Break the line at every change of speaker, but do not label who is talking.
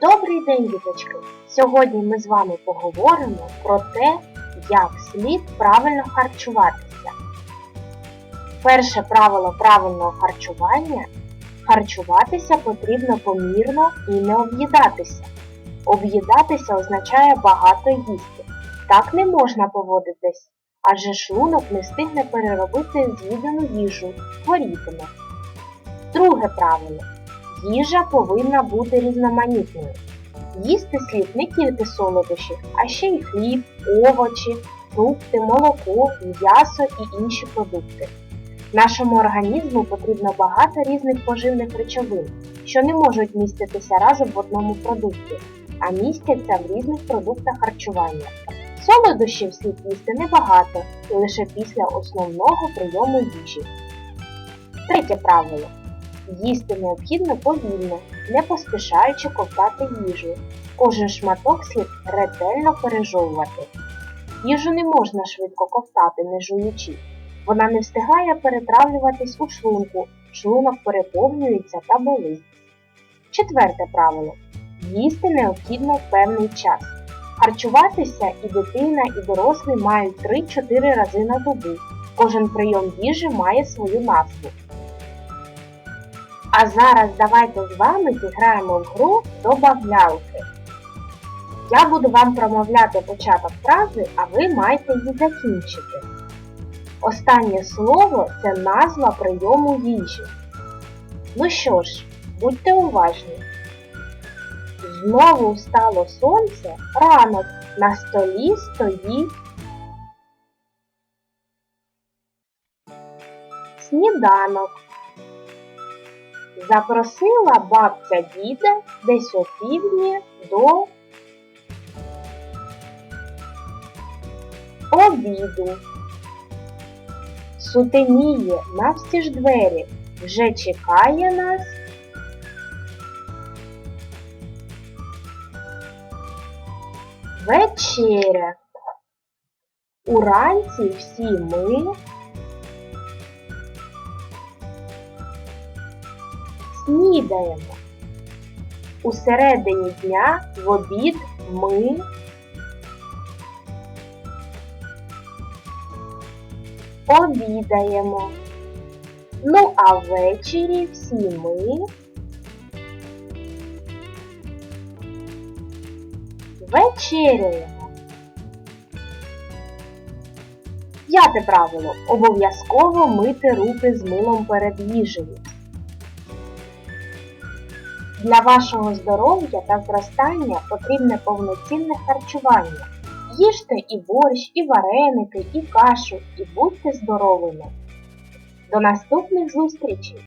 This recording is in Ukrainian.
Добрий день, діточки! Сьогодні ми з вами поговоримо про те, як слід правильно харчуватися. Перше правило правильного харчування харчуватися потрібно помірно і не об'їдатися. Об'їдатися означає багато їсти. Так не можна поводитись, адже шлунок не встигне переробити з'їдену їжу, хворітиме. Друге правило. Їжа повинна бути різноманітною. Їсти слід не тільки солодощі, а ще й хліб, овочі, фрукти, молоко, м'ясо і інші продукти. Нашому організму потрібно багато різних поживних речовин, що не можуть міститися разом в одному продукті, а містяться в різних продуктах харчування. Солодощів слід їсти небагато і лише після основного прийому їжі. Третє правило. Їсти необхідно повільно, не поспішаючи ковтати їжу. Кожен шматок слід ретельно пережовувати. Їжу не можна швидко ковтати, не жуючи. Вона не встигає перетравлюватись у шлунку, шлунок переповнюється та болить. Четверте правило. Їсти необхідно в певний час. Харчуватися і дитина, і дорослий мають 3-4 рази на добу. Кожен прийом їжі має свою назву. А зараз давайте з вами зіграємо в гру добавлялки. Я буду вам промовляти початок фрази, а ви маєте її закінчити. Останнє слово це назва прийому їжі. Ну що ж, будьте уважні. Знову встало сонце, ранок, на столі стоїть сніданок. Запросила бабця діда десь о півдні до обіду. Сутеніє навстіж двері, вже чекає нас. Вечеря. Уранці всі ми снідаємо. У середині дня в обід ми обідаємо. Ну а ввечері всі ми вечеряємо. П'яте правило. Обов'язково мити руки з милом перед їжею. Для вашого здоров'я та зростання потрібне повноцінне харчування. Їжте і борщ, і вареники, і кашу, і будьте здоровими. До наступних зустрічей!